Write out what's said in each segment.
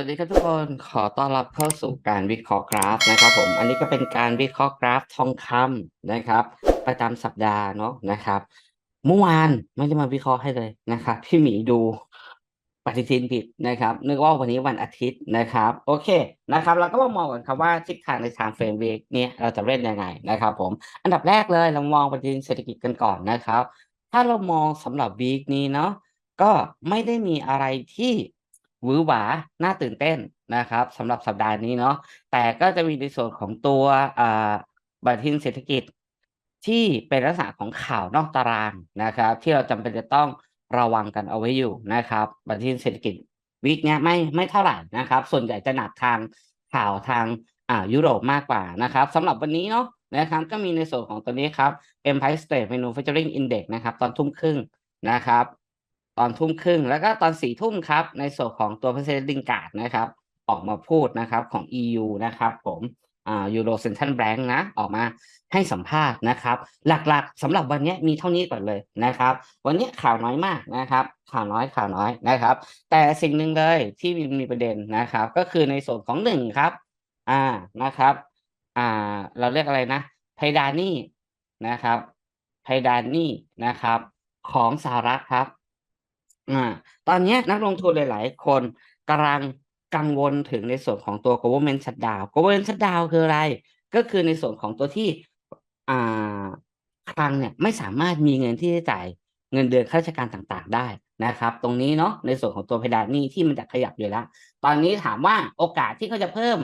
วัสดีครับทุกคนขอต้อนรับเข้าสู่การวิเคราะห์กราฟนะครับผมอันนี้ก็เป็นการวิเคราะห์กราฟทองคำนะครับ ประจำสัปดาห์เนาะนะครับเมื่อวานไม่ได้มาวิเคราะห์ให้เลยนะครับพี่หมีดูปฏิทินผิดนะครับ นึกว่าวันนี้วันอาทิตย์นะครับ โอเคนะครับ เราก็มามองกันครับว่าทิศทางในทางเฟรมวีคเนี่ยเราจะเล่นยังไงนะครับ ผม อันดับแรกเลยเรามองปฏิทินเศรษฐกิจกันก่อนนะครับ ถ้าเรามองสำหรับวีคนี้เนาะก็ไม่ได้มีอะไรที่ หวือหวาน่าตื่นเต้นนะครับสำหรับสัปดาห์นี้เนาะแต่ก็จะมีในส่วนของตัวอ่าปฏิทินเศรษฐกิจ ที่เป็นลักษณะของข่าวนอกตารางนะครับ ที่เราจำเป็นจะต้องระวังกันเอาไว้อยู่นะครับปฏิทินเศรษฐกิจวีคเนี้ยไม่ไม่เท่าไหร่นะครับ ส่วนใหญ่จะหนักทางข่าวทางอ่ายุโรปมากกว่านะครับสำหรับวันนี้เนาะนะครับก็มีในส่วนของตัวนี้ครับ Empire State Manufacturing Index นะครับ ตอนทุ่มครึ่งนะครับ ตอนทุ่มครึ่ง แล้วก็ตอนสี่ทุ่มครับ ในส่วนของตัว President Lingard นะครับ ออกมาพูดนะครับของ EU นะครับ ผมอ่า Euro Central Bank นะออกมาให้สัมภาษณ์นะครับ หลักๆสำหรับวันนี้มีเท่านี้ก่อนเลยนะครับ วันนี้ข่าวน้อยมากนะครับ ข่าวน้อยข่าวน้อยนะครับ แต่สิ่งหนึ่งเลยที่มีมีประเด็นนะครับ ก็คือในส่วนของหนึ่งครับ อ่านะครับ อ่า เราเรียกอะไรนะเพดานหนี้นะครับเพดานหนี้นะครับ ของสหรัฐครับ อ่าตอนนี้นักลงทุนหลาย ๆ คนกำลังกังวลถึงในส่วนของตัว government shutdown government shutdown คืออะไร ก็คือในส่วนของตัวที่อ่าคลังเนี่ยไม่สามารถมีเงินที่จะจ่ายเงินเดือนข้าราชการต่างๆ ได้นะครับ ตรงนี้เนาะในส่วนของตัวเพดานนี้ที่มันจะขยับอยู่แล้ว ตอนนี้ถามว่าโอกาสที่เขาจะเพิ่ม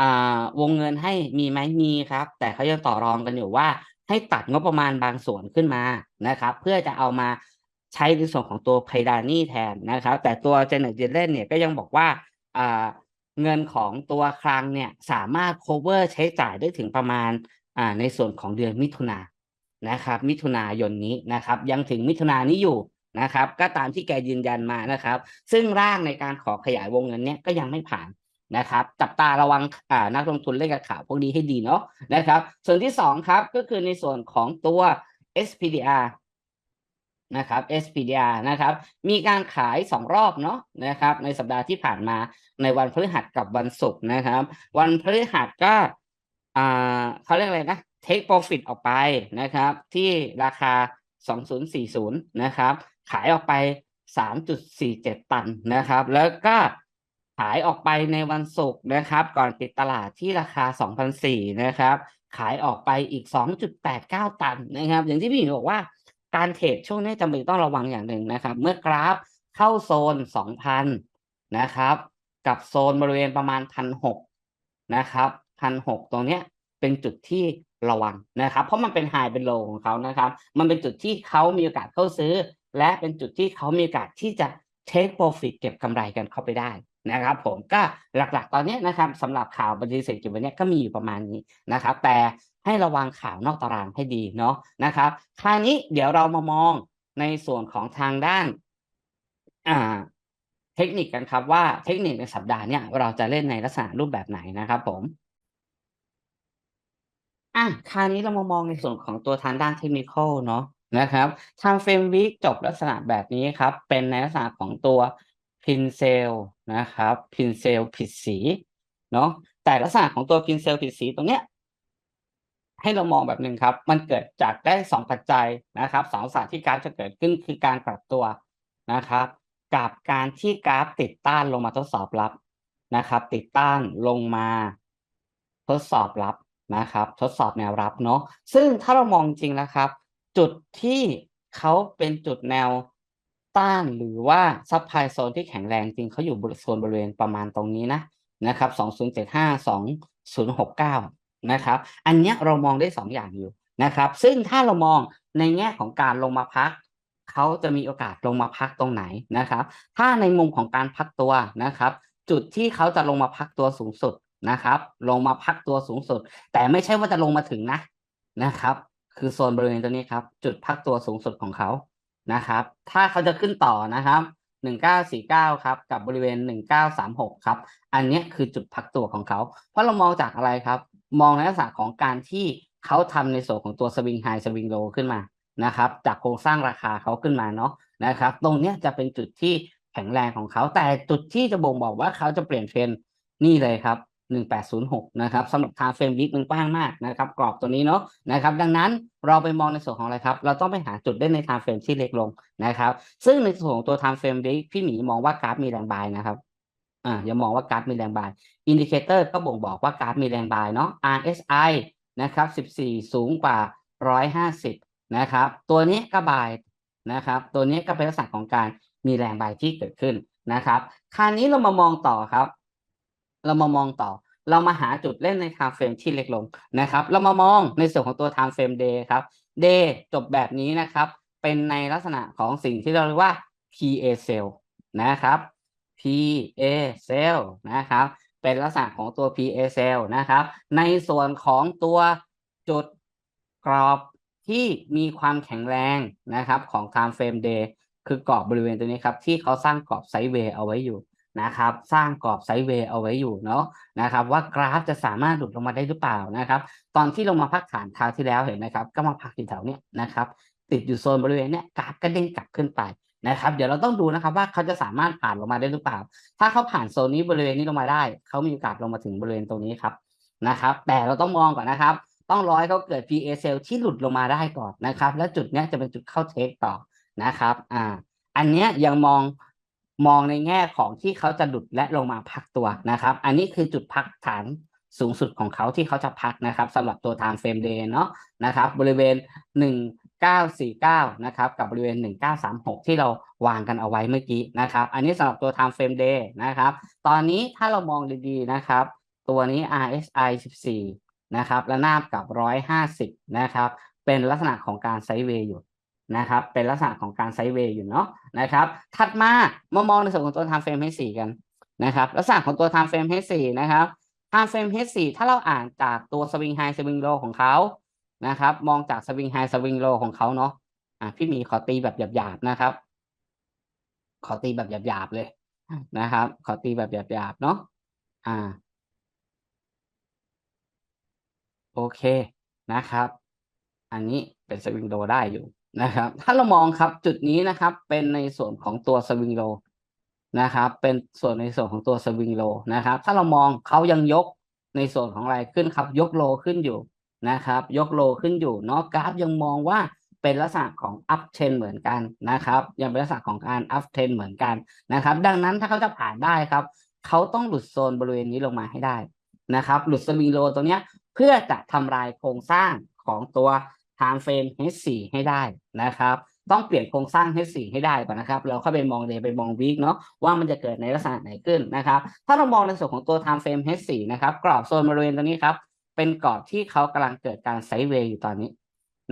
อ่าวงเงินให้มีไหมมีครับ แต่เขายังต่อรองกันอยู่ว่าให้ตัดงบประมาณบางส่วนขึ้นมานะครับ เพื่อจะเอามา ใช้ในส่วนของตัวเพดานหนี้แทนนะครับ แต่ตัวเจเน็ตเจเลนเนี่ยก็ยังบอกว่าเงินของตัวคลังเนี่ยสามารถ cover ใช้จ่ายได้ถึงประมาณในส่วนของเดือนมิถุนานะครับ มิถุนายนนี้นะครับ ยังถึงมิถุนายนี้อยู่นะครับ ก็ตามที่แกยืนยันมานะครับ ซึ่งร่างในการขอขยายวงเงินเนี่ยก็ยังไม่ผ่านนะครับ จับตาระวังนักลงทุนเล่นกับข่าวพวกนี้ให้ดีเนาะนะครับ ส่วนที่สองครับก็คือในส่วนของตัว SPDR นะครับ SPDR นะครับ มีการขายสองรอบเนาะนะครับ ในสัปดาห์ที่ผ่านมาในวันพฤหัสกับวันศุกร์นะครับ วันพฤหัสก็อ่าเขาเรียกอะไรนะ take profit ออกไปนะครับ ที่ราคา 2040 นะครับ ขายออกไป 3.47 ตันนะครับ แล้วก็ขายออกไปในวันศุกร์นะครับ ก่อนปิดตลาดที่ราคา 2,004นะครับ ขายออกไปอีก 2.89 ตันนะครับ อย่างที่พี่หมีบอกว่า การเทรดช่วงนี้จำเป็นต้องระวังอย่างหนึ่งนะครับ เมื่อกราฟเข้าโซน 2,000 นะครับ กับโซนบริเวณประมาณ 1,600 นะครับ1,600 ตรงเนี้ยเป็นจุดที่ระวังนะครับ เพราะมันเป็นไฮเป็นโลของเขานะครับ มันเป็นจุดที่เขามีโอกาสเข้าซื้อ และเป็นจุดที่เขามีโอกาสที่จะ take profit เก็บกำไรกันเข้าไปได้ นะครับผมก็หลักๆ ตอนนี้นะครับสำหรับข่าวบัญชีเศรษฐกิจวันนี้ก็มีอยู่ประมาณนี้นะครับ แต่ให้ระวังข่าวนอกตารางให้ดีเนาะนะครับ คราวนี้เดี๋ยวเรามามองในส่วนของทางด้านอ่าเทคนิคกันครับว่าเทคนิคในสัปดาห์เนี้ยเราจะเล่นในลักษณะรูปแบบไหนนะครับผมอะคราวนี้เรามามองในส่วนของตัวทางด้านเทคนิคเนาะนะครับทางเฟรมวิกจบลักษณะแบบนี้ครับ เป็นในลักษณะของตัว พินเซลนะครับพินเซลผิดสีเนาะแต่ลักษณะของตัวพินเซลผิดสีตรงเนี้ยให้เรามองแบบหนึ่งครับ มันเกิดจากได้สองปัจจัยนะครับสองสาที่กาฟจะเกิดขึ้นคือการปรับตัวนะครับ กับการที่กราฟติดต้านลงมาทดสอบรับนะครับ ติดต้านลงมาทดสอบรับนะครับ ทดสอบแนวรับเนาะซึ่งถ้าเรามองจริงแล้วครับ จุดที่เขาเป็นจุดแนว ต้านหรือว่าซับไพโซนที่แข็งแรงจริงเขาอยู่โซนบริเวณประมาณตรงนี้นะนะครับสองศูนย์เจ็ดห้าสองศูนะครับอันนี้เรามองได้สองอย่างอยู่นะครับ ซึ่งถ้าเรามองในแง่ของการลงมาพักเขาจะมีโอกาสลงมาพักตรงไหนนะครับ ถ้าในมุมของการพักตัวนะครับ จุดที่เขาจะลงมาพักตัวสูงสุดนะครับ ลงมาพักตัวสูงสุด แต่ไม่ใช่ว่าจะลงมาถึงนะนะครับ คือโซนบริเวณตัวนี้ครับ จุดพักตัวสูงสุดของเขา นะครับ ถ้าเขาจะขึ้นต่อนะครับ1949ครับกับบริเวณ1936ครับ อันนี้คือจุดพักตัวของเขา เพราะเรามองจากอะไรครับ มองในลักษณะของการที่เขาทำในส่วนของตัวสวิงไฮสวิงโลขึ้นมานะครับ จากโครงสร้างราคาเขาขึ้นมาเนาะนะครับ ตรงนี้จะเป็นจุดที่แข็งแรงของเขา แต่จุดที่จะบ่งบอกว่าเขาจะเปลี่ยนเทรนนี่เลยครับ หนึ่งแปดศูนย์หกนะครับสำหรับทางเฟรมวิกมันกว้างมากนะครับกรอบตัวนี้เนาะนะครับดังนั้นเราไปมองในส่วนของอะไรครับ เราต้องไปหาจุดเล่นในทางเฟรมที่เล็กลงนะครับ ซึ่งในส่วนของตัวทางเฟรมวิกพี่หมีมองว่ากราฟมีแรงบายนะครับอ่าอย่ามองว่ากราฟมีแรงบายอินดิเคเตอร์ก็บ่งบอกว่ากราฟมีแรงบายเนาะ RSI นะครับ14 สูงกว่า 150นะครับตัวนี้ก็บายนะครับ ตัวนี้ก็เป็นลักษณะของการมีแรงบายที่เกิดขึ้นนะครับคราวนี้เรามามองต่อครับ เรามามองต่อ เรามาหาจุดเล่นใน time frame ที่เล็กลงนะครับ เรามามองในส่วนของตัว time frame day ครับ day จบแบบนี้นะครับ เป็นในลักษณะของสิ่งที่เราเรียกว่า PA cell นะครับ PA cell นะครับ เป็นลักษณะของตัว PA cell นะครับ ในส่วนของตัวจุดกรอบที่มีความแข็งแรงนะครับของ time frame day คือกรอบบริเวณตัวนี้ครับ ที่เขาสร้างกรอบไซด์เวย์เอาไว้อยู่ นะครับ สร้างกรอบไซด์เวย์เอาไว้อยู่เนาะนะครับ ว่ากราฟจะสามารถหลุดลงมาได้หรือเปล่านะครับ ตอนที่ลงมาพักฐานคราวที่แล้วเห็นไหมครับ ก็มาพักอยู่แถวเนี้ยนะครับ ติดอยู่โซนบริเวณเนี้ยกราฟก็เด้งกลับขึ้นไปนะครับ เดี๋ยวเราต้องดูนะครับว่าเขาจะสามารถผ่านลงมาได้หรือเปล่า ถ้าเขาผ่านโซนนี้บริเวณนี้ลงมาได้ เขามีโอกาสลงมาถึงบริเวณตรงนี้ครับนะครับ แต่เราต้องมองก่อนนะครับ ต้องรอให้เขาเกิด PA cell ที่หลุดลงมาได้ก่อนนะครับ และจุดเนี้ยจะเป็นจุดเข้าเทคต่อนะครับ อ่า อันเนี้ยยังมอง มองในแง่ของที่เขาจะหลุดและลงมาพักตัวนะครับ อันนี้คือจุดพักฐานสูงสุดของเขาที่เขาจะพักนะครับสำหรับตัว time frame day เนาะนะครับ บริเวณ 1949 นะครับ กับบริเวณ 1936 ที่เราวางกันเอาไว้เมื่อกี้นะครับ อันนี้สำหรับตัว time frame day นะครับ ตอนนี้ถ้าเรามองดีๆนะครับ ตัวนี้ RSI 14 นะครับ และนาบกับ 150 นะครับ เป็นลักษณะของการไซด์เวย์อยู่ นะครับ เป็นลักษณะของการไซด์เวย์อยู่เนาะนะครับ ถัดมามามองในส่วนของตัว time frame H4 กันนะครับลักษณะของตัว time frame H4 นะครับ time frame H4 ถ้าเราอ่านจากตัว swing high swing low ของเขานะครับ มองจาก swing high swing low ของเขาเนาะอะพี่หมีขอตีแบบหยาบๆนะครับ ขอตีแบบหยาบๆเลยนะครับ ขอตีแบบหยาบๆเนาะอ่า โอเคนะครับ อันนี้เป็นสวิงโลได้อยู่ นะครับ ถ้าเรามองครับจุดนี้นะครับ เป็นในส่วนของตัวสวิงโลนะครับ เป็นส่วนในส่วนของตัวสวิงโลนะครับ ถ้าเรามองเขายังยกในส่วนของอะไรขึ้นครับ ยกโลขึ้นอยู่นะครับ ยกโลขึ้นอยู่เนาะกราฟยังมองว่าเป็นลักษณะของ up trend เหมือนกันนะครับ ยังเป็นลักษณะของการ up trend เหมือนกันนะครับ ดังนั้นถ้าเขาจะผ่านได้ครับเขาต้องหลุดโซนบริเวณนี้ลงมาให้ได้นะครับ หลุดสวิงโลตรงเนี้ยเพื่อจะทำลายโครงสร้างของตัว time frame H4 ให้ได้นะครับ ต้องเปลี่ยนโครงสร้าง H4 ให้ได้ก่อนนะครับ เราเข้าไปมองเดย์ไปมองวีคเนาะว่ามันจะเกิดในลักษณะไหนขึ้นนะครับ ถ้าเรามองในส่วนของตัว time frame H4 นะครับ กรอบโซนบริเวณตรงนี้ครับ เป็นกรอบที่เขากำลังเกิดการไซด์เวย์อยู่ตอนนี้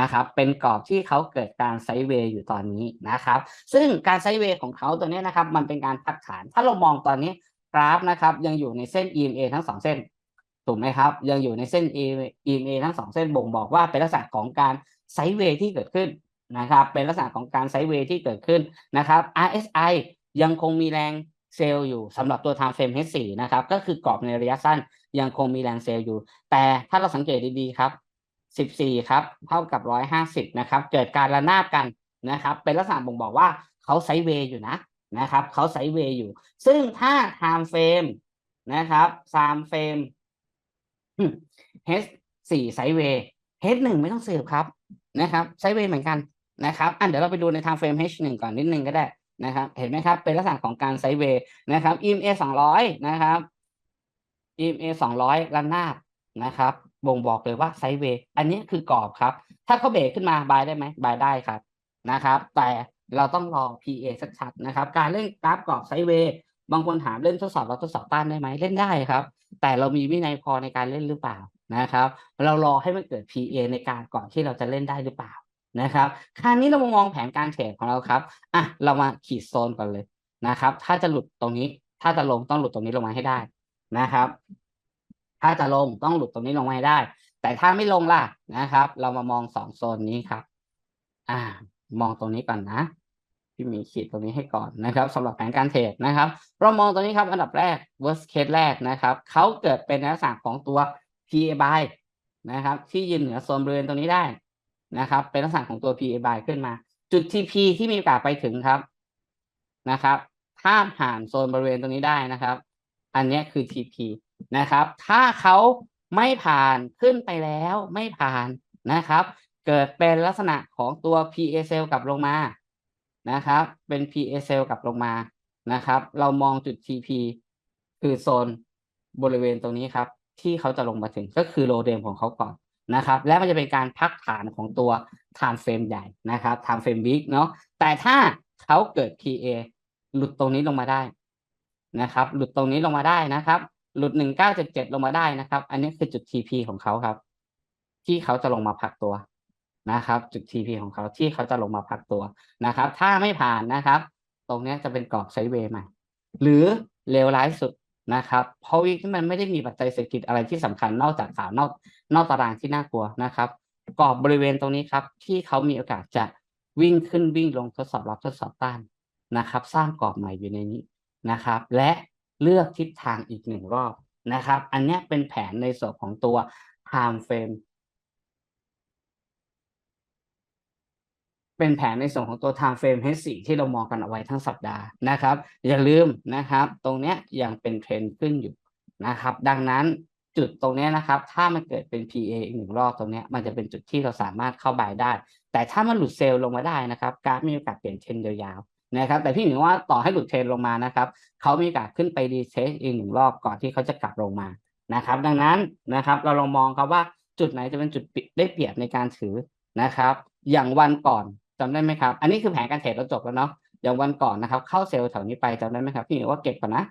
นะครับ เป็นกรอบที่เขาเกิดการไซด์เวย์อยู่ตอนนี้นะครับ ซึ่งการไซด์เวย์ของเขาตัวนี้นะครับ มันเป็นการพักฐาน ถ้าเรามองตอนนี้กราฟนะครับ ยังอยู่ในเส้น EMA ทั้งสองเส้น ถูกไหมครับ ยังอยู่ในเส้น EMA ทั้งสองเส้นบ่งบอกว่าเป็นลักษณะของการไซด์เวย์ที่เกิดขึ้นนะครับ เป็นลักษณะของการไซด์เวย์ที่เกิดขึ้นนะครับ RSI ยังคงมีแรงเซลล์อยู่สำหรับตัว time frame H4 นะครับ ก็คือกรอบในระยะสั้นยังคงมีแรงเซลล์อยู่ แต่ถ้าเราสังเกตดีๆครับ 14 ครับ เท่ากับ 150 นะครับ เกิดการระนาบกันนะครับ เป็นลักษณะบ่งบอกว่าเขาไซด์เวย์อยู่นะนะครับเขาไซด์เวย์อยู่ ซึ่งถ้า time frame นะครับ time frame H4 ไซเวย์ H1 ไม่ต้องสืบครับนะครับไซเวย์เหมือนกันนะครับอันเดี๋ยวเราไปดูใน time frame H1 ก่อนนิดนึงก็ได้นะครับ เห็นไหมครับ เป็นลักษณะของการไซเวย์นะครับ EMA 200นะครับ EMA 200ระนาบนะครับบ่งบอกเลยว่าไซเวย์อันนี้คือกรอบครับ ถ้าเขาเบรกขึ้นมาบายได้ไหมบายได้ครับนะครับ แต่เราต้องรอ PA ชัดๆนะครับ การเล่นกราฟกรอบไซเวย์ บางคนถามเล่นทดสอบเราทดสอบต้านได้ไหมเล่นได้ครับ แต่เรามีวินัยพอในการเล่นหรือเปล่านะครับ เรารอให้มันเกิด PA ในการก่อนที่เราจะเล่นได้หรือเปล่านะครับคราวนี้เรามามองแผนการเทรดของเราครับอะเรามาขีดโซนก่อนเลยนะครับ ถ้าจะหลุดตรงนี้ ถ้าจะลงต้องหลุดตรงนี้ลงมาให้ได้นะครับ ถ้าจะลงต้องหลุดตรงนี้ลงมาให้ได้ แต่ถ้าไม่ลงล่ะนะครับ เรามามองสองโซนนี้ครับ อ่า มองตรงนี้ก่อนนะ พี่มีขีดตรงนี้ให้ก่อนนะครับสำหรับแผนการเทรดนะครับ เรามองตรงนี้ครับอันดับแรก worst case แรกนะครับเขาเกิดเป็นลักษณะของตัว PA buy นะครับ ที่ยืนเหนือโซนบริเวณตรงนี้ได้นะครับ เป็นลักษณะของตัว PA buy ขึ้นมา จุด TP ที่มีโอกาสไปถึงครับนะครับ ถ้าผ่านโซนบริเวณตรงนี้ได้นะครับ อันนี้คือ TP นะครับ ถ้าเขาไม่ผ่านขึ้นไปแล้วไม่ผ่านนะครับ เกิดเป็นลักษณะของตัว PA cell กลับลงมา นะครับ เป็น PA cell กลับลงมานะครับ เรามองจุด TP คือโซนบริเวณตรงนี้ครับ ที่เขาจะลงมาถึงก็คือโลเดมของเขาก่อนนะครับ และมันจะเป็นการพักฐานของตัว time frame ใหญ่นะครับ time frame week เนาะแต่ถ้าเขาเกิด PA หลุดตรงนี้ลงมาได้นะครับ หลุดตรงนี้ลงมาได้นะครับ หลุดหนึ่งเก้าเจ็ดเจ็ดลงมาได้นะครับ อันนี้คือจุด TP ของเขาครับ ที่เขาจะลงมาพักตัว นะครับจุด TP ของเขาที่เขาจะลงมาพักตัวนะครับ ถ้าไม่ผ่านนะครับ ตรงนี้จะเป็นกรอบไซด์เวย์ใหม่หรือเลวร้ายสุดนะครับ เพราะวิกมันไม่ได้มีปัจจัยเศรษฐกิจอะไรที่สำคัญนอกจากข่าวนอกนอกตารางที่น่ากลัวนะครับ กรอบบริเวณตรงนี้ครับ ที่เขามีโอกาสจะวิ่งขึ้นวิ่งลงทดสอบรับทดสอบต้านนะครับ สร้างกรอบใหม่อยู่ในนี้นะครับ และเลือกทิศทางอีกหนึ่งรอบนะครับ อันนี้เป็นแผนในส่วนของตัว time frame เป็นแผนในส่วนของตัว time frame H4 ที่เรามองกันเอาไว้ทั้งสัปดาห์นะครับ อย่าลืมนะครับ ตรงเนี้ยยังเป็นเทรนด์ขึ้นอยู่นะครับ ดังนั้นจุดตรงนี้นะครับ ถ้ามันเกิดเป็น PA อีกหนึ่งรอบตรงนี้มันจะเป็นจุดที่เราสามารถเข้าบายได้ แต่ถ้ามันหลุดเซลล์ลงมาได้นะครับกราฟมีโอกาสเปลี่ยนเทรนยาวๆนะครับ แต่พี่หนึ่งว่าต่อให้หลุดเทรนลงมานะครับเขามีโอกาสขึ้นไปดีเทสอีกหนึ่งรอบก่อนที่เขาจะกลับลงมานะครับ ดังนั้นนะครับ เราลองมองครับว่าจุดไหนจะเป็นจุดได้เปรียบในการถือนะครับ อย่างวันก่อน จำได้ไหมครับ อันนี้คือแผนการเทรดเราจบแล้วเนาะอย่างวันก่อนนะครับ เข้าเซลล์แถวนี้ไปจำได้ไหมครับพี่หนึ่งว่าเก็บก่อนนะ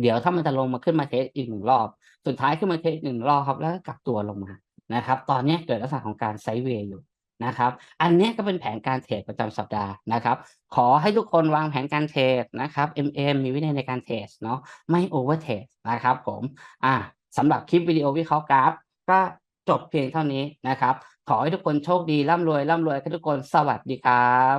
เดี๋ยวถ้ามันจะลงมาขึ้นมาเทสอีกหนึ่งรอบ สุดท้ายขึ้นมาเทสหนึ่งรอบครับแล้วก็กลับตัวลงมานะครับ ตอนนี้เกิดลักษณะของการไซด์เวย์อยู่นะครับ อันนี้ก็เป็นแผนการเทรดประจำสัปดาห์นะครับ ขอให้ทุกคนวางแผนการเทรดนะครับ MM มีวินัยในการเทรดเนาะไม่โอเวอร์เทรดนะครับผม อ่าสำหรับคลิปวิดีโอวิเคราะห์กราฟก็ จบเพียงเท่านี้นะครับ ขอให้ทุกคนโชคดีร่ำรวยร่ำรวยกันทุกคนสวัสดีครับ